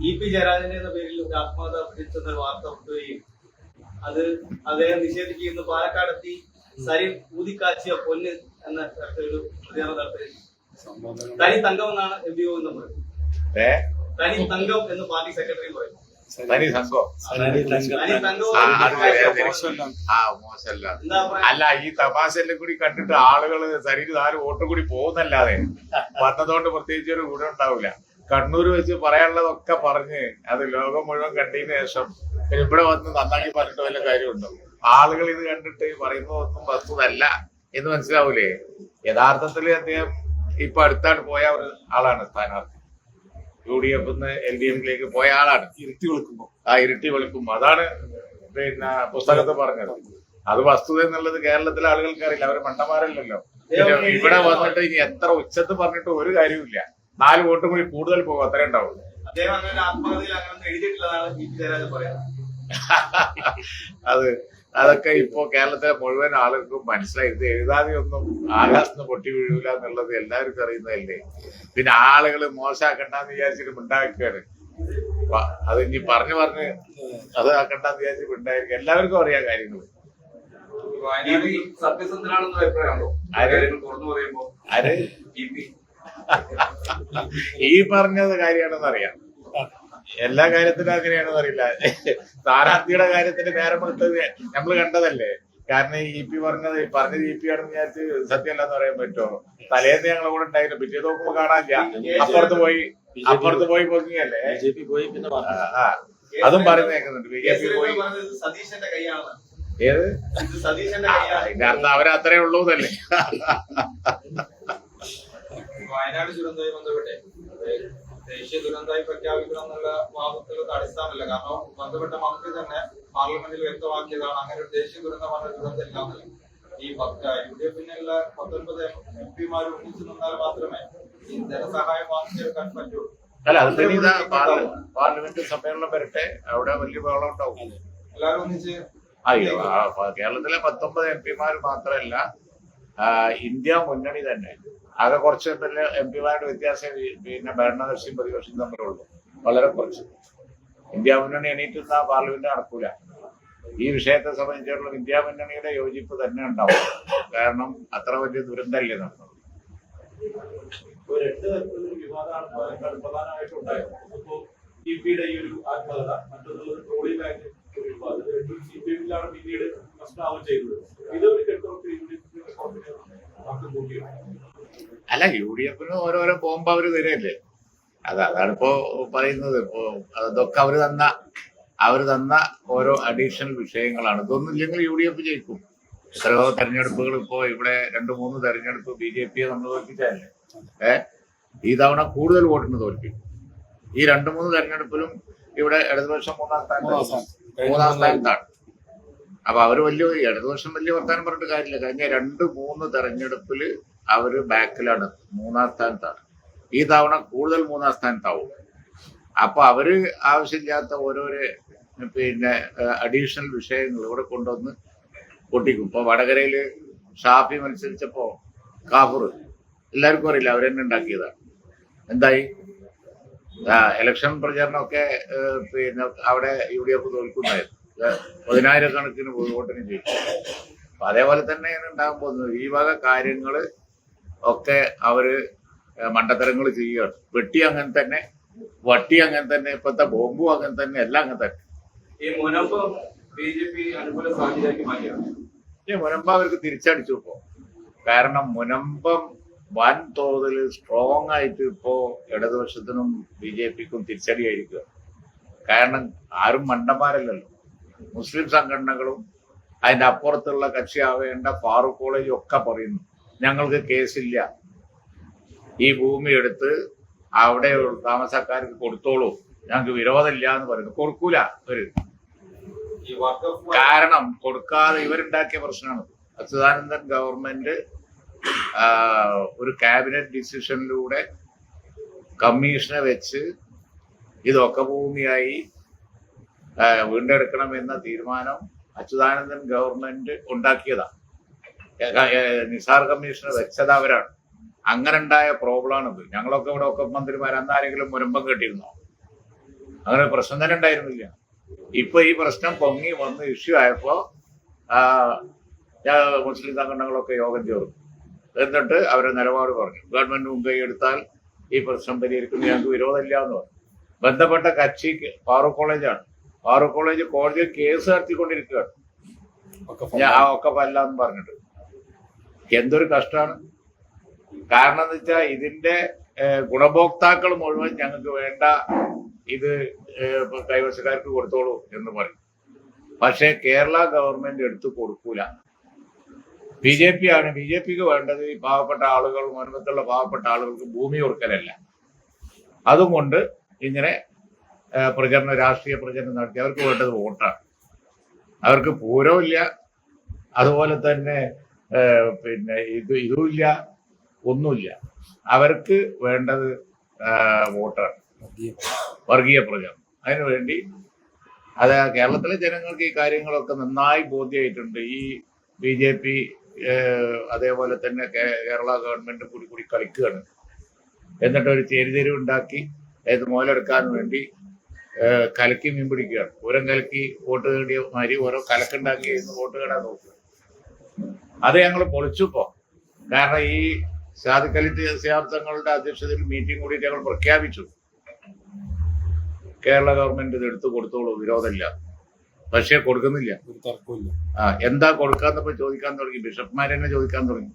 E P ജയരാജന്റെ എന്ന പേരിൽ ഒരു ആത്മഹത്യ പിടിച്ചെന്ന വാർത്ത വരികയും അത് അദ്ദേഹം നിഷേധിക്കുന്ന പാലക്കാടെത്തി സരിൻ ഊതിക്കാച്ചിയ പൊന്ന് എന്ന ഒരു പ്രതികരണം നടത്തുകയും തനി തങ്കം എന്നാണ് എം പി എന്ന് പറയുന്നത്. തനി തങ്കം എന്ന് പാർട്ടി സെക്രട്ടറി പറയുന്നു തനി തങ്കവും ആ, മോശമല്ല. അല്ല ഈ തമാശെല്ലാം കൂടി കണ്ടിട്ട് ആളുകൾ ശരീരം ആരും ഓട്ടം കൂടി പോകുന്നല്ലാതെ വന്നതുകൊണ്ട് പ്രത്യേകിച്ച് ഒരു ഗുണം ഉണ്ടാവില്ല. കണ്ണൂർ വെച്ച് പറയാനുള്ളതൊക്കെ പറഞ്ഞ് അത് ലോകം മുഴുവൻ കണ്ടതിന് ശേഷം ഇവിടെ വന്ന് നന്നാക്കി പറഞ്ഞിട്ട് വല്ല കാര്യമുണ്ടോ? ആളുകൾ ഇത് കണ്ടിട്ട് പറയുന്നതൊന്നും വസ്തുതല്ല എന്ന് മനസ്സിലാവൂലേ? യഥാർത്ഥത്തിൽ അദ്ദേഹം ഇപ്പൊ അടുത്താണ് പോയ ഒരു ആളാണ് സ്ഥാനാർത്ഥി. U D F L D എഫിലേക്ക് പോയ ആളാണ്. ഇരുട്ടി വിളിക്കുമ്പോ. ആ ഇരുട്ടി വിളിക്കുമ്പോ. അതാണ് പിന്നെ പുസ്തകത്ത് പറഞ്ഞത്. അത് വസ്തുത എന്നുള്ളത് കേരളത്തിലെ ആളുകൾക്ക് അറിയില്ല. അവർ മണ്ടന്മാരല്ലല്ലോ. ഇവിടെ വന്നിട്ട് ഇനി എത്ര ഉച്ചത്ത് പറഞ്ഞിട്ട് ഒരു കാര്യമില്ല നാല് വോട്ട് കൂടി കൂടുതൽ പോകും അത്രേ ഉണ്ടാവുള്ളൂ. അത് അതൊക്കെ ഇപ്പോ കേരളത്തിലെ മുഴുവൻ ആളുകൾക്കും മനസ്സിലായി. ഇത് എഴുതാതെ ഒന്നും ആകാശത്ത് പൊട്ടി വീഴൂല എന്നുള്ളത് എല്ലാവർക്കും അറിയുന്നതല്ലേ? പിന്നെ ആളുകൾ മോശമാക്കണ്ടെന്ന് വിചാരിച്ചിട്ട് ഉണ്ടാക്കുകയാണ് അത് ഇനി പറഞ്ഞു പറഞ്ഞ് അത് ആക്കണ്ടെന്ന് വിചാരിച്ചിട്ട് മിണ്ടായിരിക്കും എല്ലാവർക്കും അറിയാം കാര്യങ്ങൾ സത്യസന്ധനാണെന്ന് അഭിപ്രായമാണോ ആര്? തുറന്നു പറയുമ്പോ ആര്? ഈ പറഞ്ഞത് കാര്യമാണെന്ന് അറിയാം. എല്ലാ കാര്യത്തിലും അങ്ങനെയാണെന്ന് അറിയില്ല. സ്ഥാനാർത്ഥിയുടെ കാര്യത്തിന് നേരം എടുത്തത് നമ്മൾ കണ്ടതല്ലേ? കാരണം ഈ പി പറഞ്ഞത് പറഞ്ഞത് ഇ പി ആണെന്ന് വിചാരിച്ച് സത്യമല്ലെന്ന് പറയാൻ പറ്റുമോ? തലേന്ന് ഞങ്ങളെ കൂടെ ഉണ്ടായിരുന്നു. പിറ്റേ നോക്കുമ്പോ കാണാനില്ല. അപ്പുറത്ത് പോയി അപ്പുറത്ത് പോയി പൊങ്ങിയല്ലേ? ബി ജെ പി പോയി പിന്നെ ആ, ആ. അതും പറഞ്ഞു കേൾക്കുന്നുണ്ട്. ബി ജെ പി പോയി. ഏത് സതീശന്റെ കാരണം കൈയാണ്. അതിന്റെ അർത്ഥം അവരത്രേ ഉള്ളൂ എന്നല്ലേ വയനാട് ദുരന്തമായി ബന്ധപ്പെട്ടേ. ദേശീയ ദുരന്തമായി പ്രഖ്യാപിക്കണം എന്നുള്ള വാദത്തിലുള്ള അടിസ്ഥാനമല്ല. കാരണം ബന്ധപ്പെട്ട മന്ത്രി തന്നെ പാർലമെന്റിൽ വ്യക്തമാക്കിയതാണ് അങ്ങനെ ഒരു ദേശീയ ദുരന്തം ഇല്ലാന്നല്ല ഈ യു ഡി എഫിനുള്ള പത്തൊൻപത് എം പിമാർ ഒന്നിച്ചു നിന്നാൽ മാത്രമേ ഈ ധനസഹായം വാങ്ങിച്ചെടുക്കാൻ പറ്റുള്ളൂ അല്ല അത് പിന്നെ പാർലമെന്റ് സമ്മേളനം വരട്ടെ അവിടെ വലിയ ബഹളം ഉണ്ടാവും എല്ലാവരും ഒന്നിച്ച് അയ്യോ കേരളത്തിലെ പത്തൊമ്പത് എം പിമാർ മാത്രമല്ല ഇന്ത്യ മുന്നണി തന്നെ. ആകെ കുറച്ച് എം പിമാരുടെ വ്യത്യാസം പിന്നെ ഭരണകക്ഷിയും പ്രതിപക്ഷം തമ്മിലുള്ളൂ. വളരെ കുറച്ച്. ഇന്ത്യ മുന്നണി എണീറ്റുന്ന പാർലമെന്റ് നടക്കൂല. ഈ വിഷയത്തെ സംബന്ധിച്ചിടത്തോളം ഇന്ത്യ മുന്നണിയുടെ യോജിപ്പ് തന്നെ ഉണ്ടാവും. കാരണം അത്ര വലിയ ദുരന്തമല്ലേ നടന്നത്. പിയുടെ ഈ ഒരു ആത്മകഥ ഒരു പിന്നീട് ചെയ്തത്. അല്ല യു ഡി എഫിന് ഓരോരോ പോകുമ്പോ അവർ തരല്ലേ അത് അതാണിപ്പോ പറയുന്നത്. ഇപ്പോ അതൊക്കെ അവർ തന്ന അവർ തന്ന ഓരോ അഡീഷണൽ വിഷയങ്ങളാണ്. ഇതൊന്നും ഇല്ലെങ്കിൽ യു ഡി എഫ് ജയിക്കും. എത്രയോ തെരഞ്ഞെടുപ്പുകൾ ഇപ്പോ ഇവിടെ രണ്ടു മൂന്ന് തെരഞ്ഞെടുപ്പ് ബി ജെ പിയെ നമ്മൾ തോൽപ്പിച്ചതല്ലേ? ഏ? ഈ തവണ കൂടുതൽ വോട്ടിന് തോൽപ്പിക്കും. ഈ രണ്ടു മൂന്ന് തെരഞ്ഞെടുപ്പിലും ഇവിടെ ഇടതുപക്ഷം മൂന്നാം സ്ഥാനത്താണ് സ്ഥാനം. മൂന്നാം സ്ഥാനത്താണ്. അപ്പൊ അവർ വലിയ ഇടതുപക്ഷം വലിയ വർത്താനം പറഞ്ഞിട്ട് കാര്യമില്ല. കഴിഞ്ഞ രണ്ട് മൂന്ന് തെരഞ്ഞെടുപ്പിൽ അവർ ബാക്കിലാണ്. മൂന്നാം സ്ഥാനത്താണ്. ഈ തവണ കൂടുതൽ മൂന്നാം സ്ഥാനത്താവും. അപ്പൊ അവർ ആവശ്യമില്ലാത്ത ഓരോരോ പിന്നെ അഡീഷണൽ വിഷയങ്ങൾ ഇവിടെ കൊണ്ടുവന്ന് പൊട്ടിക്കും. ഇപ്പൊ വടകരയിൽ ഷാഫി മത്സരിച്ചപ്പോ കാഫർ എല്ലാവർക്കും അറിയില്ല അവരെന്നെ ഉണ്ടാക്കിയതാണ് എന്തായി? ആ ഇലക്ഷൻ പ്രചരണമൊക്കെ പിന്നെ അവിടെ യു ഡി എഫ് തോൽക്കുന്നതായിരുന്നു ഏഹ്, പതിനായിരക്കണക്കിന് വോട്ടിന് ജയിച്ചു. അപ്പൊ അതേപോലെ തന്നെ ഉണ്ടാകാൻ പോകുന്നത്. ഈ വക കാര്യങ്ങൾ ഒക്കെ അവർ മണ്ടത്തരങ്ങൾ ചെയ്യുകയാണ്. വെട്ടി അങ്ങനെ തന്നെ വട്ടി അങ്ങനെ തന്നെ ഇപ്പത്തെ ബോംബും അങ്ങനെ തന്നെ എല്ലാം അങ്ങനെ തന്നെ. ഈ മുനമ്പ ബി ജെ പി അനുകൂല സാഹചര്യമാക്കി മാറ്റിയാണ് ഈ മുനമ്പം അവർക്ക് തിരിച്ചടിച്ചു ഇപ്പോ. കാരണം മുനമ്പം വൻ തോതിൽ സ്ട്രോങ് ആയിട്ട് ഇപ്പോ ഇടതുപക്ഷത്തിനും ബി ജെ പിക്കും തിരിച്ചടിയായിരിക്കുക കാരണം ആരും മണ്ടന്മാരല്ലല്ലോ. മുസ്ലിം സംഘടനകളും അതിന്റെ അപ്പുറത്തുള്ള കക്ഷിയാവേണ്ട ഫാറൂഖ് കോളേജ് ഒക്കെ പറയുന്നു. ഞങ്ങൾക്ക് കേസില്ല. ഈ ഭൂമി എടുത്ത് അവിടെ താമസക്കാർക്ക് കൊടുത്തോളൂ. ഞങ്ങൾക്ക് വിരോധമില്ല എന്ന് പറയുന്നു. കൊടുക്കൂല ഒരു കാരണം കൊടുക്കാതെ ഇവരുണ്ടാക്കിയ പ്രശ്നമാണ്. അച്യുതാനന്ദൻ ഗവൺമെന്റ് ഒരു ക്യാബിനറ്റ് ഡിസിഷനിലൂടെ കമ്മീഷനെ വെച്ച് ഇതൊക്കെ ഭൂമിയായി ആ, വീണ്ടെടുക്കണം എന്ന തീരുമാനം അച്യുതാനന്ദൻ ഗവൺമെന്റ് ഉണ്ടാക്കിയതാണ് നിസാർ കമ്മീഷനെ വെച്ചത് അവരാണ്. അങ്ങനെ ഉണ്ടായ പ്രോബ്ലമാണിത്. ഞങ്ങളൊക്കെ ഇവിടെ ഒക്കെ മന്ത്രിമാർ അന്ന് മുരമ്പം കെട്ടിയിരുന്നോ അങ്ങനെ പ്രശ്നം തന്നെ ഉണ്ടായിരുന്നില്ല. ഇപ്പൊ ഈ പ്രശ്നം പൊങ്ങി വന്ന് ഇഷ്യൂ ആയപ്പോ മുസ്ലിം സംഘടനകളൊക്കെ യോഗം ചേർന്നു. എന്നിട്ട് അവരെ നിലപാട് പറഞ്ഞു. ഗവൺമെന്റ് മുൻകൈ എടുത്താൽ ഈ പ്രശ്നം പരിഹരിക്കുന്നത് ഞങ്ങൾക്ക് വിരോധമില്ല എന്ന് പറഞ്ഞു. ബന്ധപ്പെട്ട കക്ഷി ഫാറൂഖ് കോളേജാണ്. ഫാറൂഖ് കോളേജ് കോടതിയിൽ കേസ് നടത്തിക്കൊണ്ടിരിക്കുകയാണ്. ഞാൻ ആ ഒക്കെ പല്ലാന്ന് പറഞ്ഞിട്ട്. എന്തൊരു കഷ്ടമാണ് കാരണം എന്ന് വെച്ചാൽ ഇതിന്റെ ഗുണഭോക്താക്കൾ മുഴുവൻ ഞങ്ങൾക്ക് വേണ്ട ഇത് കൈവശക്കാർക്ക് കൊടുത്തോളൂ എന്ന് പറയും. പക്ഷേ കേരള ഗവൺമെന്റ് എടുത്തു കൊടുക്കൂല. ബി ജെ പി ആണ്. ബി ജെ പിക്ക് വേണ്ടത് ഈ പാവപ്പെട്ട ആളുകൾ മുൻപത്തുള്ള പാവപ്പെട്ട ആളുകൾക്ക് ഭൂമി കൊടുക്കലല്ല. അതുകൊണ്ട് ഇങ്ങനെ പ്രചരണം രാഷ്ട്രീയ പ്രചരണം നടത്തി. അവർക്ക് വേണ്ടത് വോട്ടാണ്. അവർക്ക് പൂരമില്ല അതുപോലെ തന്നെ പിന്നെ ഇത് ഇതുമില്ല ഒന്നുമില്ല. അവർക്ക് വേണ്ടത് വോട്ടാണ്. വർഗീയ പ്രചരണം. അതിനുവേണ്ടി അത് കേരളത്തിലെ ജനങ്ങൾക്ക് ഈ കാര്യങ്ങളൊക്കെ നന്നായി ബോധ്യമായിട്ടുണ്ട് ഈ ബി ജെ പി അതേപോലെ തന്നെ കേരള ഗവൺമെന്റ് കൂടി കൂടി കളിക്കുകയാണ്. എന്നിട്ട് ഒരു ചേരിതിരിവ് ഉണ്ടാക്കി ഇത് മുതലെടുക്കാൻ വേണ്ടി കലക്കി മീൻ പിടിക്കുകയാണ്. പൂരം കലക്കി വോട്ട് നേടിയ മാതിരി ഓരോ കലക്കുണ്ടാക്കി വോട്ട് നേടാൻ നോക്കുക. അത് ഞങ്ങൾ പൊളിച്ചുപ്പോ കാരണം ഈ സാധിക്കലിറ്റ് സിയാബ്ദങ്ങളുടെ അധ്യക്ഷതയിൽ മീറ്റിംഗ് കൂടിയിട്ട് ഞങ്ങൾ പ്രഖ്യാപിച്ചു. കേരള ഗവൺമെന്റ് ഇത് എടുത്തു കൊടുത്തോളൂ വിരോധമില്ല. പക്ഷേ കൊടുക്കുന്നില്ല. ആ എന്താ കൊടുക്കാന്നപ്പോ ചോദിക്കാൻ തുടങ്ങി. ബിഷപ്പ്മാരെന്നെ ചോദിക്കാൻ തുടങ്ങി?